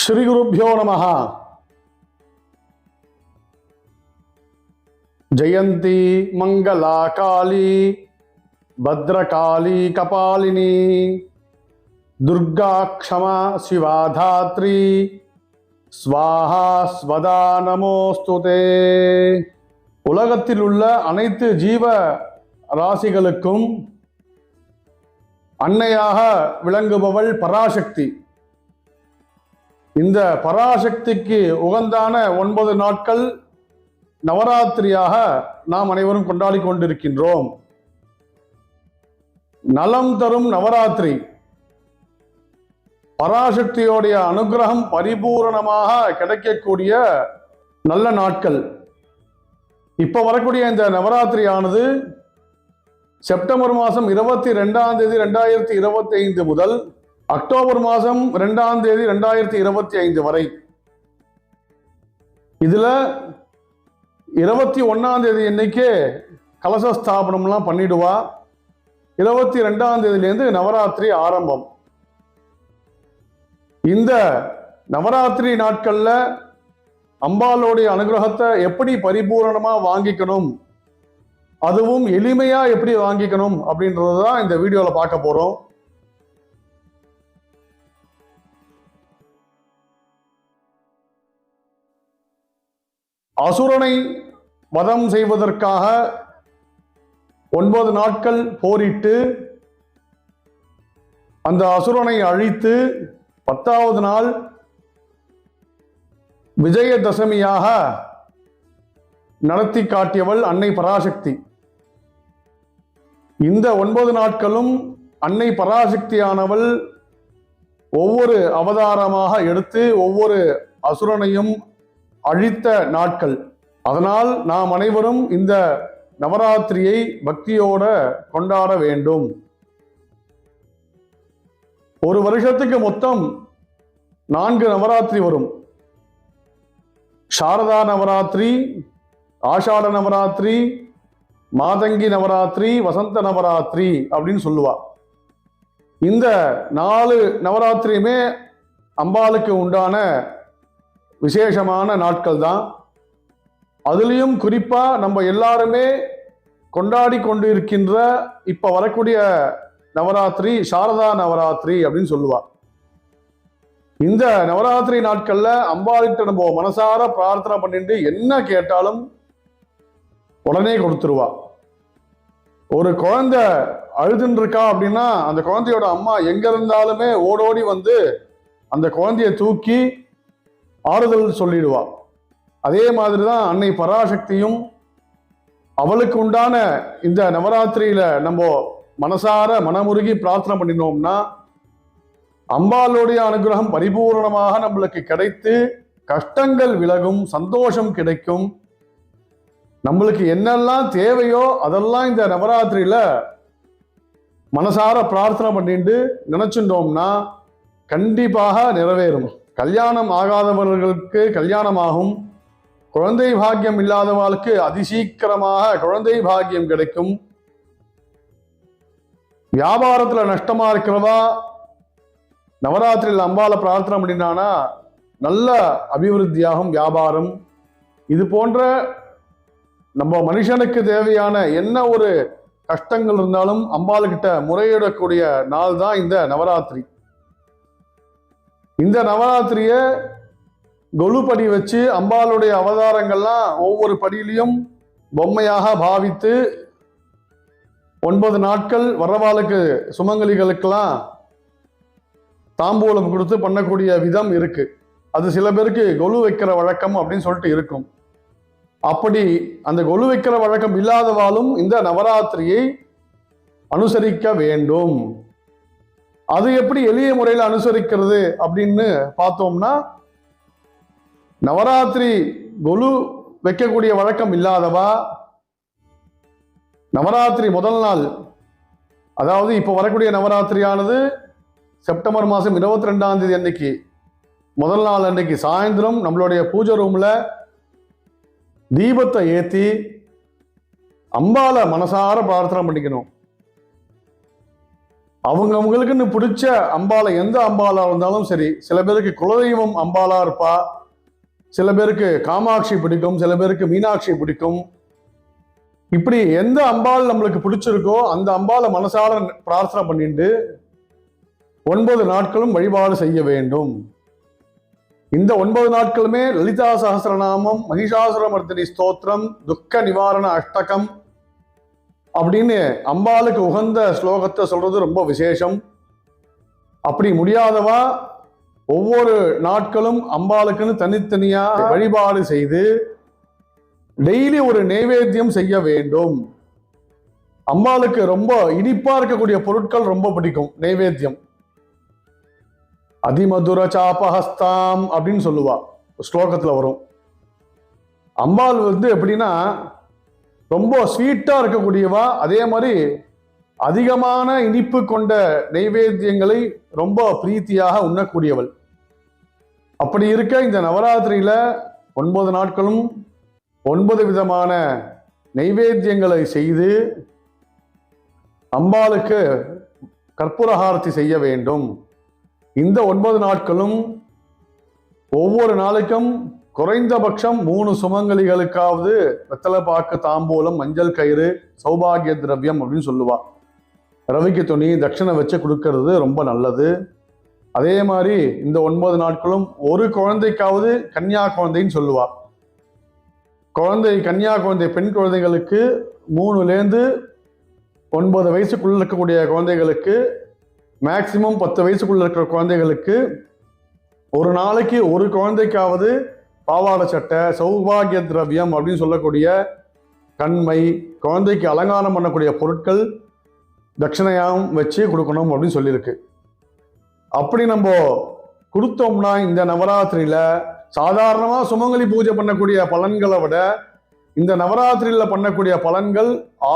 ஸ்ரீ குருப்பியோ நமஹா. ஜெயந்தி மங்களா காளி பத்ரகாளி கபாலினி துர்கா க்ஷமா சிவா தாத்ரி ஸ்வாஹா ஸ்வதா நமோஸ்துதே உலகத்தில் உள்ள அனைத்து ஜீவ ராசிகளுக்கும் அன்னையாக விளங்குபவள் பராசக்தி. இந்த பராசக்திக்கு உகந்தான ஒன்பது நாட்கள் நவராத்திரியாக நாம் அனைவரும் கொண்டாடி கொண்டிருக்கின்றோம். நலம் தரும் நவராத்திரி. பராசக்தியோடைய அனுகிரகம் பரிபூரணமாக கிடைக்கக்கூடிய நல்ல நாட்கள். இப்ப வரக்கூடிய இந்த நவராத்திரி ஆனது செப்டம்பர் மாதம் இருபத்தி ரெண்டாம் தேதி ரெண்டாயிரத்தி இருபத்தி ஐந்து முதல் அக்டோபர் மாதம் ரெண்டாம் தேதி ரெண்டாயிரத்தி இருபத்தி ஐந்து வரை. இதுல இருபத்தி ஒன்னாம் தேதி இன்னைக்கே கலச ஸ்தாபனம்லாம் பண்ணிடுவா. இருபத்தி ரெண்டாம் தேதியிலேருந்து நவராத்திரி ஆரம்பம். இந்த நவராத்திரி நாட்கள்ல அம்பாலோடைய அனுகிரகத்தை எப்படி பரிபூரணமா வாங்கிக்கணும் அதுவும் எளிமையா எப்படி வாங்கிக்கணும் அப்படின்றது தான் இந்த வீடியோவில் பார்க்க போறோம். அசுரனை வதம் செய்வதற்காக ஒன்பது நாட்கள் போரிட்டு அந்த அசுரனை அழித்து பத்தாவது நாள் விஜயதசமியாக நடத்தி காட்டியவள் அன்னை பராசக்தி. இந்த ஒன்பது நாட்களும் அன்னை பராசக்தியானவள் ஒவ்வொரு அவதாரமாக எடுத்து ஒவ்வொரு அசுரனையும் அழித்த நாட்கள். அதனால் நாம் அனைவரும் இந்த நவராத்திரியை பக்தியோட கொண்டாட வேண்டும். ஒரு வருஷத்துக்கு மொத்தம் நான்கு நவராத்திரி வரும். சாரதா நவராத்திரி ஆஷாட நவராத்திரி மாதங்கி நவராத்திரி வசந்த நவராத்திரி அப்படின்னு சொல்லுவா. இந்த நாலு நவராத்திரியுமே அம்பாளுக்கு உண்டான விசேஷமான நாட்கள் தான் அதுலேயும் குறிப்பாக நம்ம எல்லாருமே கொண்டாடி கொண்டு இருக்கின்ற இப்போ வரக்கூடிய நவராத்திரி சாரதா நவராத்திரி அப்படின்னு சொல்லுவார். இந்த நவராத்திரி நாட்களில் அம்பாளிட்ட நம்ம மனசார பிரார்த்தனை பண்ணிட்டு என்ன கேட்டாலும் உடனே கொடுத்துருவா. ஒரு குழந்தை அழுதுன்னு இருக்கா அப்படின்னா அந்த குழந்தையோட அம்மா எங்க இருந்தாலுமே ஓடோடி வந்து அந்த குழந்தைய தூக்கி ஆறுதல் சொல்லிடுவா. அதே மாதிரி தான் அன்னை பராசக்தியும் அவளுக்கு உண்டான இந்த நவராத்திரியில நம்ம மனசார மனமுருகி பிரார்த்தனை பண்ணினோம்னா அம்பாளுடைய அனுகிரகம் பரிபூர்ணமாக நம்மளுக்கு கிடைத்து கஷ்டங்கள் விலகும் சந்தோஷம் கிடைக்கும். நம்மளுக்கு என்னெல்லாம் தேவையோ அதெல்லாம் இந்த நவராத்திரியில மனசார பிரார்த்தனை பண்ணிட்டு நினைச்சுட்டோம்னா கண்டிப்பாக நிறைவேறும். கல்யாணம் ஆகாதவர்களுக்கு கல்யாணமாகும். குழந்தை பாக்கியம் இல்லாதவர்களுக்கு அதிசீக்கிரமாக குழந்தை பாக்கியம் கிடைக்கும். வியாபாரத்தில் நஷ்டமா இருக்கிறதா நவராத்திரியில் அம்பால பிரார்த்தனை பண்ணினானா? நல்ல அபிவிருத்தியாகும் வியாபாரம். இது போன்ற நம்ம மனுஷனுக்கு தேவையான என்ன ஒரு கஷ்டங்கள் இருந்தாலும் அம்பாளுக்கிட்ட முறையிடக்கூடிய நாள் தான் இந்த நவராத்திரி. இந்த நவராத்திரியை கொலுப்படி வச்சு அம்பாளுடைய அவதாரங்கள்லாம் ஒவ்வொரு படியிலையும் பொம்மையாக பாவித்து ஒன்பது நாட்கள் வரவாளுக்கு சுமங்கலிகளுக்கெல்லாம் தாம்பூலம் கொடுத்து பண்ணக்கூடிய விதம் இருக்கு. அது சில பேருக்கு கொலு வைக்கிற வழக்கம் அப்படின்னு சொல்லிட்டு இருக்கும். அப்படி அந்த கொலு வைக்கிற வழக்கம் இல்லாதவாலும் இந்த நவராத்திரியை அனுசரிக்க வேண்டும். அது எப்படி எளிய முறையில் அனுசரிக்கிறது அப்படின்னு பார்த்தோம்னா நவராத்திரி கொலு வைக்கக்கூடிய வழக்கம் இல்லாதவா நவராத்திரி முதல் நாள் அதாவது இப்போ வரக்கூடிய நவராத்திரியானது செப்டம்பர் மாதம் இருபத்தி ரெண்டாம் தேதி அன்னைக்கு முதல் நாள் அன்னைக்கு சாயந்தரம் நம்மளுடைய பூஜை ரூமில் தீபத்தை ஏற்றி அம்பால மனசார பிரார்த்தனை பண்ணிக்கணும். அவங்கவுங்களுக்குன்னு பிடிச்ச அம்பாலை எந்த அம்பாலா இருந்தாலும் சரி சில பேருக்கு குலதெய்வம் அம்பாலா இருப்பா. சில பேருக்கு காமாட்சி பிடிக்கும் சில பேருக்கு மீனாட்சி பிடிக்கும். இப்படி எந்த அம்பாள் நம்மளுக்கு பிடிச்சிருக்கோ அந்த அம்பாலை மனசார பிரார்த்தனை பண்ணிட்டு ஒன்பது நாட்களும் வழிபாடு செய்ய வேண்டும். இந்த ஒன்பது நாட்களுமே லலிதா சகசிரநாமம் மகிஷாசுரமர்த்தினி ஸ்தோத்திரம் துக்க நிவாரண அஷ்டகம் அப்படின்னு அம்பாளுக்கு உகந்த ஸ்லோகத்தை சொல்றது ரொம்ப விசேஷம். அப்படி முடியாதவா ஒவ்வொரு நாட்களும் அம்பாளுக்குன்னு தனித்தனியா வழிபாடு செய்து டெய்லி ஒரு நைவேத்தியம் செய்ய வேண்டும். அம்பாளுக்கு ரொம்ப இனிப்பா இருக்கக்கூடிய பொருட்கள் ரொம்ப பிடிக்கும் நைவேத்தியம். அதிமதுர சாபஹஸ்தாம் அப்படின்னு சொல்லுவா ஸ்லோகத்துல வரும். அம்பாள் வந்து எப்படின்னா ரொம்ப ஸ்வீட்டாக இருக்கக்கூடியவா? அதே மாதிரி அதிகமான இனிப்பு கொண்ட நைவேத்தியங்களை ரொம்ப பிரீத்தியாக உண்ணக்கூடியவள். அப்படி இருக்க இந்த நவராத்திரியில ஒன்பது நாட்களும் ஒன்பது விதமான நைவேத்தியங்களை செய்து அம்பாளுக்கு கற்பூரஹாரத்தி செய்ய வேண்டும். இந்த ஒன்பது நாட்களும் ஒவ்வொரு நாளைக்கும் குறைந்தபட்சம் மூணு சுமங்கலிகளுக்காவது வெத்தலைப்பாக்கு தாம்பூலம் மஞ்சள் கயிறு சௌபாகிய திரவியம் அப்படின்னு சொல்லுவா. ரவிக்கு துணி தட்சணை வச்சு கொடுக்கறது ரொம்ப நல்லது. அதே மாதிரி இந்த ஒன்பது நாட்களும் ஒரு குழந்தைக்காவது கன்னியா குழந்தைன்னு சொல்லுவா. குழந்தை கன்னியா குழந்தை பெண் குழந்தைகளுக்கு மூணுலேருந்து ஒன்பது வயசுக்குள்ள இருக்கக்கூடிய குழந்தைகளுக்கு மேக்சிமம் பத்து வயசுக்குள்ள இருக்கிற குழந்தைகளுக்கு ஒரு நாளைக்கு ஒரு குழந்தைக்காவது பாவாடை சட்டை சௌபாகிய திரவியம் அப்படின்னு சொல்லக்கூடிய கண்மை குழந்தைக்கு அலங்காரம் பண்ணக்கூடிய பொருட்கள் தட்சிணையாகவும் வச்சு கொடுக்கணும் அப்படின்னு சொல்லியிருக்கு. அப்படி நம்ம கொடுத்தோம்னா இந்த நவராத்திரியில் சாதாரணமாக சுமங்கலி பூஜை பண்ணக்கூடிய பலன்களை விட இந்த நவராத்திரியில் பண்ணக்கூடிய பலன்கள்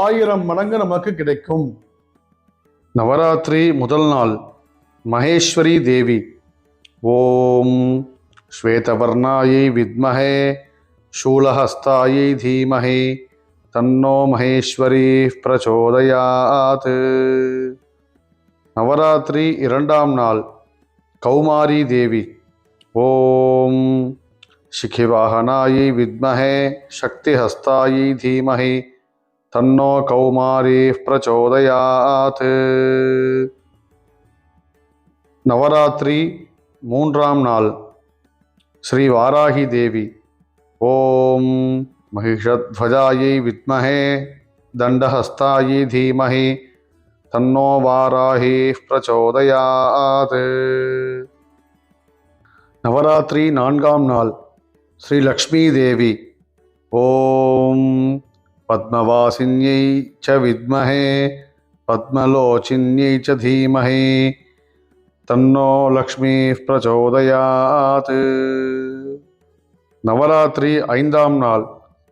ஆயிரம் மடங்கு நமக்கு கிடைக்கும். நவராத்திரி முதல் நாள் மகேஸ்வரி தேவி. ஓம் ஸ்வேதவர்ணாயை வித்மஹே शूलहस्तायै धीमहि तन्नो மகேஸ்வரி பிரச்சோதயாத் நவராத்திரி இரண்டாம் நாள் கௌமாரி தேவி ஓம் शिखिवाहनायै विद्महे शक्तिहस्तायै धीमहि तन्नो कौमारी प्रचोदयात् நவராத்திரி மூன்றாம் நாள் ஸ்ரீ வாராகி தேவி ஓம் महिषध्वजायै विद्महे दण्डहस्तायै धीमहि तन्नो वाराहिः प्रचोदयात् நவராத்திரி நான்காம் நாள் ஸ்ரீ லக்ஷ்மி தேவி ஓம் பத்மவாசின்யை ச வித்மஹே பத்மலோச்சின்யை ச தீமஹி தன்னோ லக்ஷ்மி பிரச்சோதயாத் நவராத்திரி ஐந்தாம் நாள்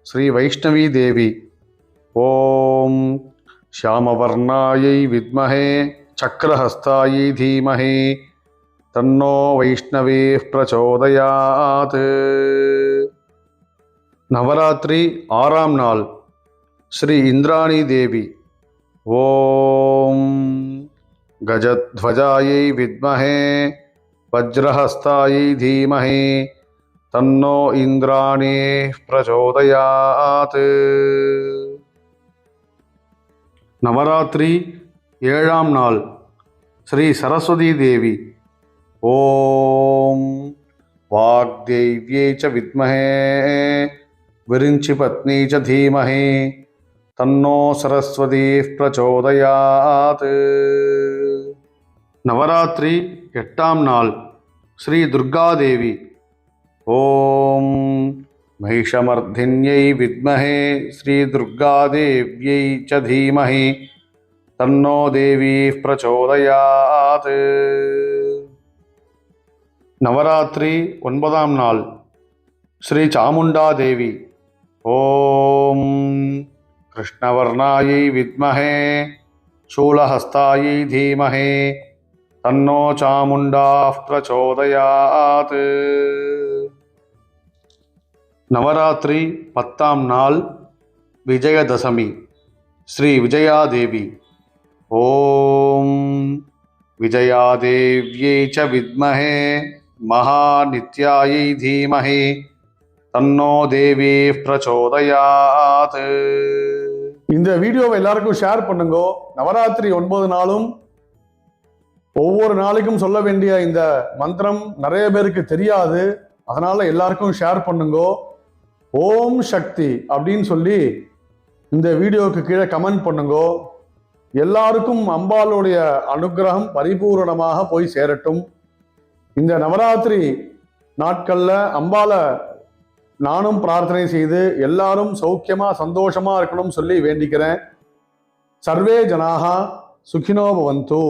ஸ்ரீ வைஷ்ணவி தேவி ஓம் श्यामवर्णायै विद्महे चक्रहस्तायै धीमहि तन्नो वैष्णवीः प्रचोदयात् நவராத்திரி ஆறாம் நாள் ஸ்ரீ இந்திராணி தேவி ஓம் கஜத்வஜாயை வித்மஹே வஜ்ரஹஸ்தாயை தீமஹி தன்னோ இந்திராணி பிரச்சோதயாத் நவராத்திரி ஏழாம் நாள் ஸ்ரீ சரஸ்வதி தேவி ஓம் வாக்தேவ்யை ச வித்மஹே விரிஞ்சி பத்னி ச தீமஹி தன்னோ சரஸ்வதி பிரச்சோதயாத் நவராத்திரி எட்டாம் நாள் ஸ்ரீ துர்காதேவி ஓம் महिषमर्धिन्यै विद्महे श्रीदुर्गादेव्यै च धीमहि तन्नो देवीः प्रचोदयात् நவராத்திரி ஒன்பதாம் நாள் ஸ்ரீ சாமுண்டா தேவி ஓம் கிருஷ்ணவர்ணாயை வித்மஹே சூலஹஸ்தாயை தீமஹே தன்னோ சாமுண்டாः பிரச்சோதயாத் நவராத்திரி பத்தாம் நாள் விஜயதசமி ஸ்ரீ விஜயாதேவி ஓம் விஜயாதேவியை ச வித்மஹே மகாநித்யாயை தீமஹே தன்னோ தேவி பிரச்சோதயாத் இந்த வீடியோவை எல்லாருக்கும் ஷேர் பண்ணுங்க. நவராத்திரி ஒன்பது நாளும் ஒவ்வொரு நாளைக்கும் சொல்ல வேண்டிய இந்த மந்திரம் நிறைய பேருக்கு தெரியாது. அதனால எல்லாருக்கும் ஷேர் பண்ணுங்கோ. ஓம் சக்தி அப்படின்னு சொல்லி இந்த வீடியோவுக்கு கீழே கமெண்ட் பண்ணுங்கோ. எல்லாருக்கும் அம்பாளுடைய அனுக்கிரகம் பரிபூரணமாக போய் சேரட்டும். இந்த நவராத்திரி நாட்களில் அம்பாளை நானும் பிரார்த்தனை செய்து எல்லாரும் சௌக்கியமாக சந்தோஷமாக இருக்கணும்னு சொல்லி வேண்டிக்கிறேன். சர்வே ஜனாகா சுகினோபவந்தூ